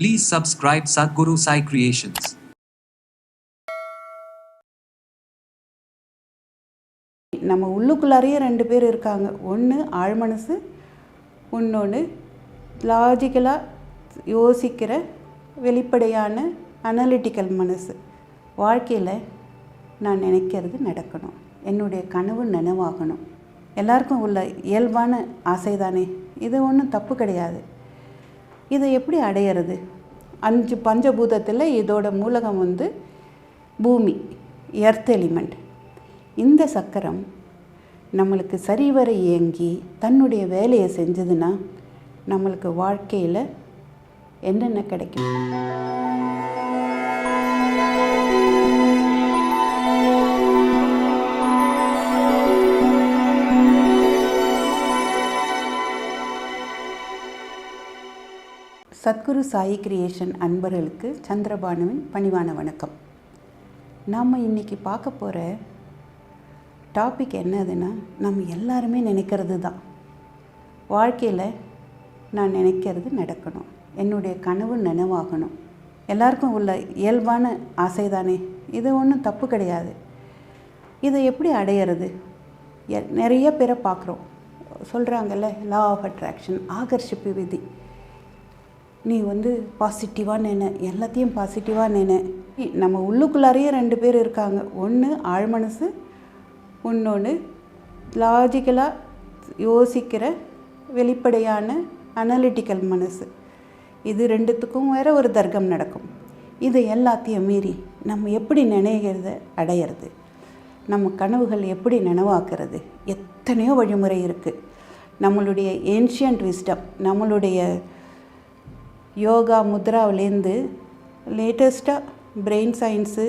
Please subscribe Sadhguru Sai Creations. நம்ம உள்ளுக்குள்ளாரையே ரெண்டு பேர் இருக்காங்க. ஒன்று ஆழ்மனசு இன்னொன்று லாஜிக்கலாக யோசிக்கிற வெளிப்படையான அனலிட்டிக்கல் மனசு. வாழ்க்கையில் நான் நினைக்கிறது நடக்கணும். என்னுடைய கனவு நனவாகணும். எல்லாருக்கும் உள்ள இயல்பான ஆசை தானே இது ஒன்றும் தப்பு கிடையாது. இதை எப்படி அடையிறது? அஞ்சு பஞ்சபூதத்தில் இதோட மூலகம் வந்து பூமி எர்த் எலிமெண்ட் இந்த சக்கரம் நம்மளுக்கு சரிவர இயங்கி தன்னுடைய வேலையை செஞ்சதுன்னா நம்மளுக்கு வாழ்க்கையில் என்னென்ன கிடைக்கும்? சத்குரு சாயி கிரியேஷன் அன்பர்களுக்கு சந்திரபானுவின் பணிவான வணக்கம். நாம் இன்றைக்கி பார்க்க போகிற டாபிக் என்னதுன்னா நம்ம எல்லாருமே நினைக்கிறது தான் வாழ்க்கையில் நான் நினைக்கிறது நடக்கணும். என்னுடைய கனவு நனவாகணும். எல்லாருக்கும் உள்ள இயல்பான ஆசை தானே இது ஒன்றும் தப்பு கிடையாது. இதை எப்படி அடையிறது? எ- நிறைய பேரை பார்க்குறோம். சொல்கிறாங்கல்ல லா ஆஃப் அட்ராக்ஷன் ஆகர்ஷிப்பு விதி. நீ வந்து பாசிட்டிவாக நினை எல்லாத்தையும் பாசிட்டிவாக நினை நம்ம உள்ளுக்குள்ளாரையே ரெண்டு பேர் இருக்காங்க. ஒன்று ஆழ் மனசு இன்னொன்று லாஜிக்கலாக யோசிக்கிற வெளிப்படையான அனலிட்டிக்கல் மனசு. இது ரெண்டுத்துக்கும் வேற ஒரு தர்க்கம் நடக்கும். இது எல்லாத்தையும் மீறி நம்ம எப்படி நினைக்கிறத அடையிறது? நம்ம கனவுகள் எப்படி நனவாக்குறது? எத்தனையோ வழிமுறை இருக்குது நம்மளுடைய ஏன்ஷியன்ட் விஸ்டம் நம்மளுடைய யோகா முத்ராவிலேருந்து லேட்டஸ்ட்டாக பிரெயின் சயின்ஸு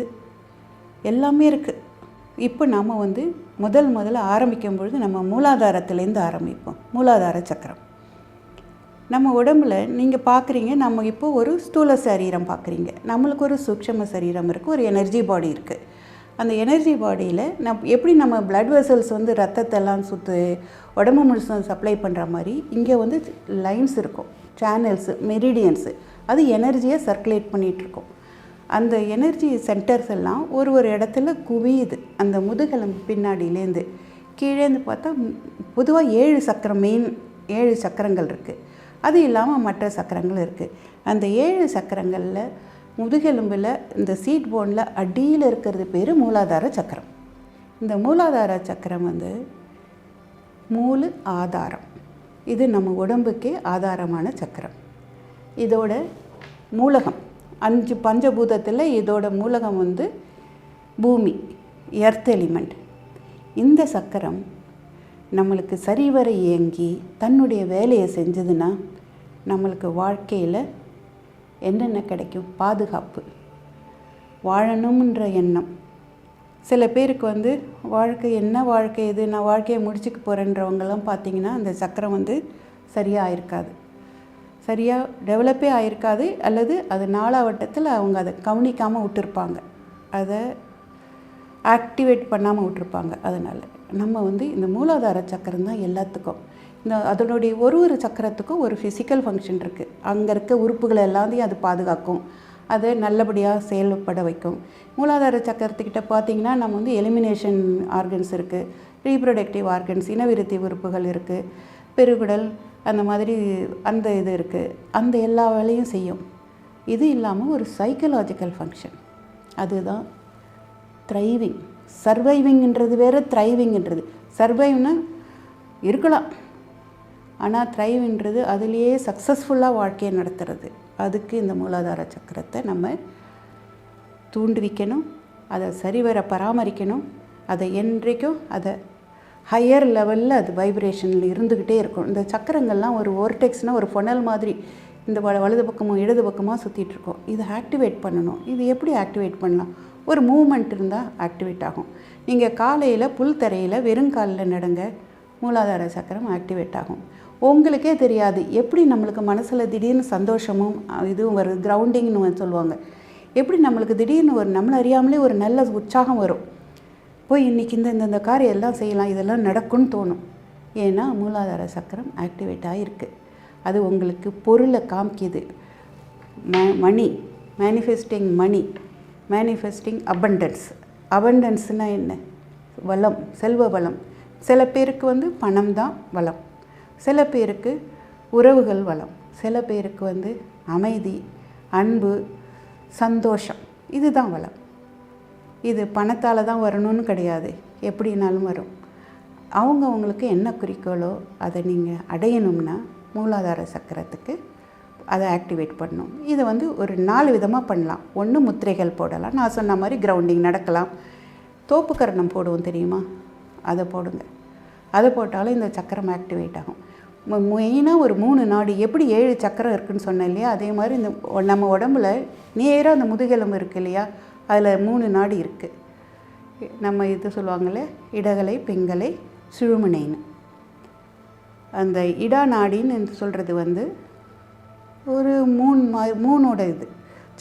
எல்லாமே இருக்குது இப்போ நாம் வந்து முதல் முதல்ல ஆரம்பிக்கும் பொழுது நம்ம மூலாதாரத்துலேருந்து ஆரம்பிப்போம். மூலாதார சக்கரம். நம்ம உடம்புல நீங்கள் பார்க்குறீங்க நம்ம இப்போ ஒரு ஸ்தூல சரீரம் பார்க்குறீங்க நம்மளுக்கு ஒரு சூக்ஷ்ம சரீரம் இருக்குது ஒரு எனர்ஜி பாடி இருக்குது அந்த எனர்ஜி பாடியில் நம் எப்படி நம்ம பிளட் வெசல்ஸ் வந்து ரத்தத்தெல்லாம் சுற்று உடம்பு முழுசும் சப்ளை பண்ணுற மாதிரி இங்கே வந்து லைன்ஸ் இருக்கும். சேனல்ஸு மெரிடியன்ஸு அது எனர்ஜியை சர்க்குலேட் பண்ணிகிட்ருக்கோம் அந்த எனர்ஜி சென்டர்ஸ் எல்லாம் ஒரு ஒரு இடத்துல குவியுது. அந்த முதுகெலும்பு பின்னாடியிலேருந்து கீழேந்து பார்த்தா பொதுவாக ஏழு சக்கரம் மெயின் ஏழு சக்கரங்கள் இருக்குது அது இல்லாமல் மற்ற சக்கரங்கள் இருக்குது அந்த ஏழு சக்கரங்களில் முதுகெலும்பில் இந்த சீட் போனில் அடியில் இருக்கிறது பேர் மூலாதார சக்கரம். இந்த மூலாதார சக்கரம் வந்து மூலு ஆதாரம். இது நம்ம உடம்புக்கே ஆதாரமான சக்கரம். இதோட மூலகம் அஞ்சு பஞ்சபூதத்தில் இதோட மூலகம் வந்து பூமி எர்த் எலிமெண்ட் இந்த சக்கரம் நம்மளுக்கு சரிவர இயங்கி தன்னுடைய வேலையை செஞ்சதுன்னா நம்மளுக்கு வாழ்க்கையில் என்னென்ன கிடைக்கும்? பாதுகாப்பு. வாழணும்ன்ற எண்ணம். சில பேருக்கு வந்து வாழ்க்கை என்ன வாழ்க்கை இது? நான் வாழ்க்கையை முடிச்சுக்க போகிறேன்றவங்கெல்லாம் பார்த்தீங்கன்னா அந்த சக்கரம் வந்து சரியாக ஆயிருக்காது. சரியாக டெவலப்பே ஆயிருக்காது அல்லது அது நாளாவட்டத்தில் அவங்க அதை கவனிக்காமல் விட்டுருப்பாங்க. அதை ஆக்டிவேட் பண்ணாமல் விட்டுருப்பாங்க அதனால். நம்ம வந்து இந்த மூலாதார சக்கரம் தான் எல்லாத்துக்கும். இந்த அதனுடைய ஒரு ஒரு சக்கரத்துக்கும் ஒரு ஃபிசிக்கல் ஃபங்க்ஷன் இருக்குது அங்கே இருக்க உறுப்புகளை எல்லாத்தையும் அது பாதுகாக்கும். அதை நல்லபடியாக செயல்பட வைக்கும். மூலாதார சக்கரத்துக்கிட்ட பார்த்தீங்கன்னா நம்ம வந்து எலிமினேஷன் ஆர்கன்ஸ் இருக்குது ரீப்ரொடக்டிவ் ஆர்கன்ஸ் இனவிருத்தி உறுப்புகள் இருக்குது பெருகுடல் அந்த மாதிரி அந்த இது இருக்குது அந்த எல்லா வேலையும் செய்யும். இது இல்லாமல் ஒரு சைக்கலாஜிக்கல் ஃபங்க்ஷன் அதுதான் த்ரைவிங் சர்வைவிங்ன்றது வேறு த்ரைவிங்ன்றது சர்வைவ்னா இருக்கலாம். ஆனால் த்ரைவ்ன்றது அதுலேயே சக்ஸஸ்ஃபுல்லாக வாழ்க்கையை நடத்துறது. அதுக்கு இந்த மூலாதார சக்கரத்தை நம்ம தூண்டுவிக்கணும் அதை சரிவர பராமரிக்கணும் அதை என்றைக்கும் அதை ஹையர் லெவலில் அது வைப்ரேஷனில் இருந்துக்கிட்டே இருக்கும். இந்த சக்கரங்கள்லாம் ஒரு ஓர்டெக்ஸ்னால் ஒரு ஃபொனல் மாதிரி இந்த வ வலது பக்கமும் இடது பக்கமாக சுற்றிட்டுருக்கோம் இதை ஆக்டிவேட் பண்ணணும். இது எப்படி ஆக்டிவேட் பண்ணலாம்? ஒரு மூமெண்ட் இருந்தால் ஆக்டிவேட் ஆகும். நீங்கள் காலையில் புல் தரையில் வெறுங்காலில் நடங்க மூலாதார சக்கரம் ஆக்டிவேட் ஆகும். உங்களுக்கே தெரியாது. எப்படி நம்மளுக்கு மனசில் திடீர்னு சந்தோஷமும் இதுவும் வருது கிரவுண்டிங்னு சொல்லுவாங்க. எப்படி நம்மளுக்கு திடீர்னு ஒரு நம்மளை அறியாமலே ஒரு நல்ல உற்சாகம் வரும். போய் இன்றைக்கி இந்த இந்த காரியம் எல்லாம் செய்யலாம் இதெல்லாம் நடக்கும்னு தோணும். ஏன்னா மூலாதார சக்கரம் ஆக்டிவேட் ஆகிருக்கு அது உங்களுக்கு பொருளை காமிக்கிது. ம money manifesting money manifesting abundance அபண்டன்ஸ்னால் என்ன? வளம் செல்வ வளம். சில பேருக்கு வந்து பணம் தான் வளம். சில பேருக்கு உறவுகள் வளம் சில பேருக்கு வந்து அமைதி அன்பு சந்தோஷம் இதுதான் வளம். இது பணத்தால் தான் வரணும்னு கிடையாது. எப்படினாலும் வரும். அவங்க அவங்களுக்கு என்ன குறிக்கோளோ அதை நீங்கள் அடையணும்னா மூலாதார சக்கரத்துக்கு அதை ஆக்டிவேட் பண்ணணும். இதை வந்து ஒரு நாலு விதமாக பண்ணலாம். ஒன்று முத்திரைகள் போடலாம். நான் சொன்ன மாதிரி கிரவுண்டிங் நடக்கலாம். தோப்புக்கரணம் போடுவோம் தெரியுமா? அதை போடுங்க. அதை போட்டாலும் இந்த சக்கரம் ஆக்டிவேட் ஆகும். மெயினாக ஒரு மூணு நாடு எப்படி ஏழு சக்கரம் இருக்குன்னு சொன்னேன் இல்லையா? அதே மாதிரி இந்த நம்ம உடம்புல நேராக அந்த முதுகெலும்பு இருக்குது இல்லையா? அதில் மூணு நாடி இருக்குது நம்ம இது சொல்லுவாங்களே இடகலை பெண்களை சுழுமுனைன்னு. அந்த இடா நாடின்னு சொல்கிறது வந்து ஒரு மூணு மா மூணோட இது.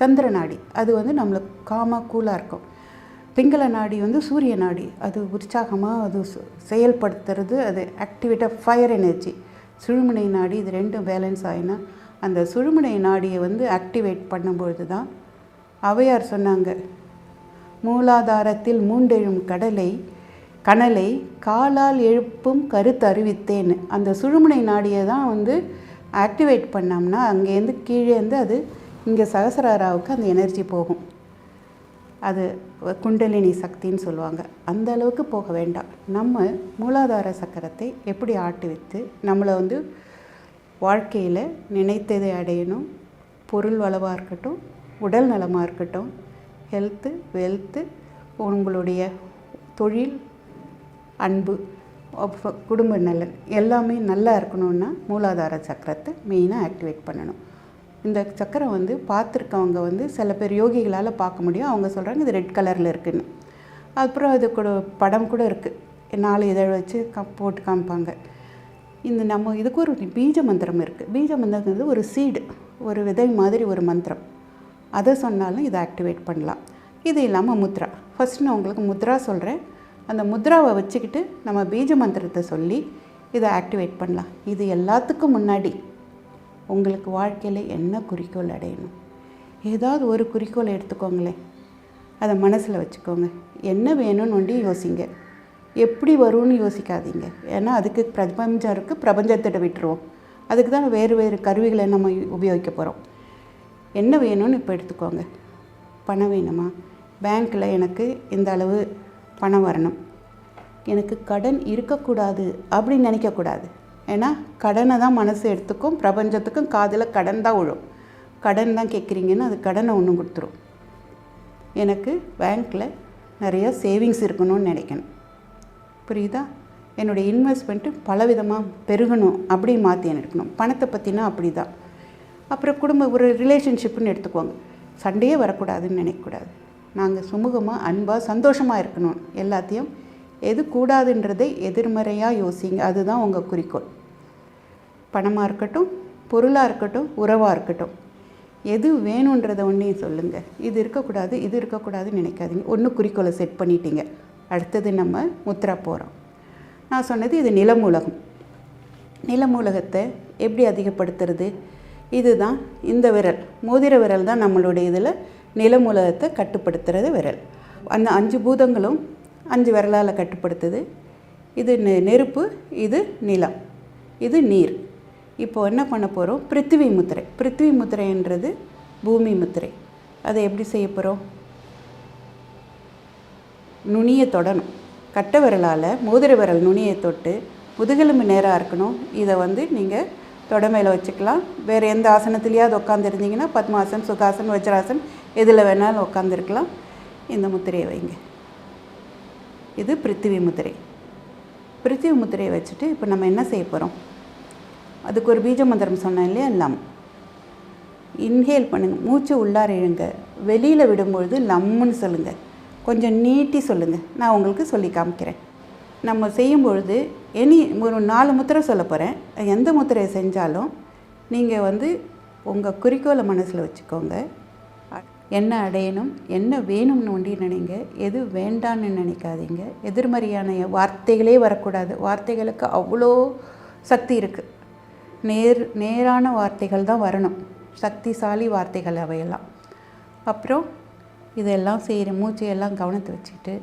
சந்திர நாடி அது வந்து நம்மளுக்கு காமாக கூலாக இருக்கும். பிங்கள நாடி வந்து சூரிய நாடி. அது உற்சாகமாக அது செயல்படுத்துறது அது ஆக்டிவேட்டாக ஃபயர் எனர்ஜி சுழுமுனை நாடி இது ரெண்டும் பேலன்ஸ் ஆகினா அந்த சுழுமுனை நாடியை வந்து ஆக்டிவேட் பண்ணும்பொழுது தான் அவையார் சொன்னாங்க மூலாதாரத்தில் மூண்டெழும் கடலை கனலை காலால் எழுப்பும் கருத்து அறிவித்தேன்னு. அந்த சுழுமுனை நாடியை தான் வந்து ஆக்டிவேட் பண்ணோம்னா அங்கேருந்து கீழேருந்து அது இங்கே சகசராராவுக்கு அந்த எனர்ஜி போகும். அது குண்டலினி சக்தின்னு சொல்லுவாங்க. அந்த அளவுக்கு போக வேண்டாம். நம்ம மூலாதார சக்கரத்தை எப்படி ஆட்டுவித்து நம்மளை வந்து வாழ்க்கையில் நினைத்ததை அடையணும். பொருள் வளமாக இருக்கட்டும் உடல் நலமாக இருக்கட்டும் ஹெல்த்து வெல்த்து உங்களுடைய தொழில் அன்பு குடும்ப நலன் எல்லாமே நல்லா இருக்கணும்னா மூலாதார சக்கரத்தை மெயினாக ஆக்டிவேட் பண்ணணும். இந்த சக்கரம் வந்து பார்த்துருக்கவங்க வந்து சில பேர் யோகிகளால் பார்க்க முடியும். அவங்க சொல்கிறாங்க இது ரெட் கலரில் இருக்குன்னு. அப்புறம் அது கூட படம் கூட இருக்குது நாலு இதழ் வச்சு க போட்டு காமிப்பாங்க. இந்த நம்ம இதுக்கு ஒரு பீஜ மந்திரம் இருக்குது பீஜ மந்திரங்கிறது ஒரு சீடு ஒரு விதை மாதிரி ஒரு மந்திரம். அதை சொன்னாலும் இதை ஆக்டிவேட் பண்ணலாம். இது இல்லாமல் முத்ரா. ஃபஸ்ட் நான் உங்களுக்கு முத்ரா சொல்கிறேன் அந்த முத்ராவை வச்சுக்கிட்டு நம்ம பீஜ மந்திரத்தை சொல்லி இதை ஆக்டிவேட் பண்ணலாம். இது எல்லாத்துக்கும் முன்னாடி உங்களுக்கு வாழ்க்கையில் என்ன குறிக்கோள் அடையணும்? ஏதாவது ஒரு குறிக்கோளை எடுத்துக்கோங்களேன். அதை மனசில் வச்சுக்கோங்க. என்ன வேணும்னு ஒண்டி யோசிங்க. எப்படி வரும்னு யோசிக்காதீங்க. ஏன்னா அதுக்கு பிரபஞ்சம் இருக்குது பிரபஞ்சத்திட்ட விட்டுருவோம். அதுக்கு தான் வேறு வேறு கருவிகளை நம்ம உபயோகிக்க போகிறோம் என்ன வேணும்னு இப்போ எடுத்துக்கோங்க. பணம் வேணுமா? பேங்க்கில் எனக்கு இந்த அளவு பணம் வரணும். எனக்கு கடன் இருக்கக்கூடாது அப்படின்னு நினைக்கக்கூடாது. ஏன்னா கடனை தான் மனசு எடுத்துக்கும் பிரபஞ்சத்துக்கும் காதில் கடன் தான் விழும். கடன் தான் கேட்குறீங்கன்னு அது கடனை ஒன்று கொடுத்துரும். எனக்கு பேங்க்கில் நிறையா சேவிங்ஸ் இருக்கணும்னு நினைக்கணும். புரியுதா? என்னுடைய இன்வெஸ்ட்மெண்ட்டு பலவிதமாக பெருகணும் அப்படி மாற்றி எடுக்கணும். பணத்தை பற்றினா அப்படி தான் அப்புறம் குடும்ப ஒரு ரிலேஷன்ஷிப்புன்னு எடுத்துக்கோங்க. சண்டையே வரக்கூடாதுன்னு நினைக்கக்கூடாது. நாங்கள் சுமூகமாக அன்பாக சந்தோஷமாக இருக்கணும். எல்லாத்தையும் எது கூடாதுன்றதை எதிர்மறையாக யோசிங்க. அதுதான் உங்கள் குறிக்கோள். பணமாக இருக்கட்டும் பொருளாக இருக்கட்டும் உறவாக இருக்கட்டும். எது வேணுன்றதை ஒன்றையும் சொல்லுங்கள் இது இருக்கக்கூடாது இது இருக்கக்கூடாதுன்னு நினைக்காதீங்க. ஒன்று குறிக்கோளை செட் பண்ணிட்டீங்க. அடுத்தது நம்ம முத்ரா போகிறோம் நான் சொன்னது இது நிலமூலகம். நிலமூலகத்தை எப்படி அதிகப்படுத்துறது? இதுதான் இந்த விரல். மோதிர விரல் தான் நம்மளுடைய இதில் நிலமூலகத்தை கட்டுப்படுத்துறது விரல். அந்த அஞ்சு பூதங்களும் அஞ்சு விரலால் கட்டுப்படுத்துது. இது நெ- நெருப்பு இது நிலம். இது நீர். இப்போ என்ன பண்ண போகிறோம் பிருத்திவி முத்திரை. பிருத்திவி முத்திரைன்றது பூமி முத்திரை. அதை எப்படி செய்ய போகிறோம் நுனியை தொடணும். கட்டை விரலால் மோதிர விரல் நுனியை தொட்டு முதுகெலும்பு நேராக இருக்கணும். இதை வந்து நீங்கள் தொடமையில் வச்சுக்கலாம். வேறு எந்த ஆசனத்துலேயாவது உட்காந்துருந்தீங்கன்னா பத்மாசன் சுகாசன் வஜ்ராசன் எதில் வேணாலும் உட்காந்துருக்கலாம் இந்த முத்திரையை வைங்க. இது பிருத்திவி முத்திரை. பிருத்திவி முத்திரையை வச்சுட்டு இப்போ நம்ம என்ன செய்ய போகிறோம் அதுக்கு ஒரு பீஜ மந்திரம் சொன்னேன் இல்லையா? லம். இன்ஹேல் பண்ணுங்கள் மூச்சு உள்ளார இழுங்க. வெளியில் விடும்பொழுது லம்முன்னு சொல்லுங்கள் கொஞ்சம் நீட்டி சொல்லுங்கள் நான் உங்களுக்கு சொல்லி காமிக்கிறேன். நம்ம செய்யும் பொழுது எனி ஒரு நாலு முத்திரை சொல்ல போகிறேன் எந்த முத்திரையை செஞ்சாலும் நீங்கள் வந்து உங்கள் குறிக்கோளை மனசில் வச்சுக்கோங்க. என்ன அடையணும் என்ன வேணும்னு ஒண்டி நினைங்க. எது வேண்டான்னு நினைக்காதீங்க. எதிர்மறையான வார்த்தைகளே வரக்கூடாது. வார்த்தைகளுக்கு அவ்வளோ சக்தி இருக்குது நேர் நேரான வார்த்தைகள் தான் வரணும். சக்திசாலி வார்த்தைகள் அவையெல்லாம். அப்புறம் இதெல்லாம் செய்கிற மூச்சையெல்லாம் கவனத்தை வச்சுக்கிட்டு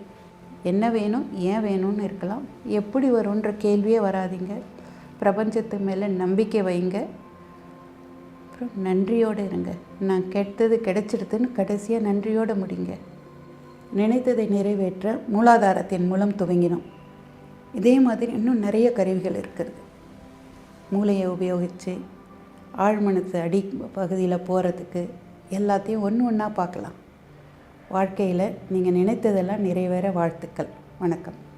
என்ன வேணும் ஏன் வேணும்னு இருக்கலாம். எப்படி வரும்ன்ற கேள்வியே வராதீங்க. பிரபஞ்சத்து மேலே நம்பிக்கை வைங்க. அப்புறம் நன்றியோடு இருங்க. நான் கெட்டது கிடைச்சிடுதுன்னு கடைசியாக நன்றியோடு முடிங்க. நினைத்ததை நிறைவேற்ற மூலாதாரத்தின் மூலம் துவங்கினோம். இதே மாதிரி இன்னும் நிறைய கருவிகள் இருக்கிறது. மூளையை உபயோகித்து ஆழ்மனத்து அடி பகுதியில் போகிறதுக்கு எல்லாத்தையும் ஒன்று ஒன்றா பார்க்கலாம். வாழ்க்கையில் நீங்கள் நினைத்ததெல்லாம் நிறைவேற வாழ்த்துக்கள். வணக்கம்.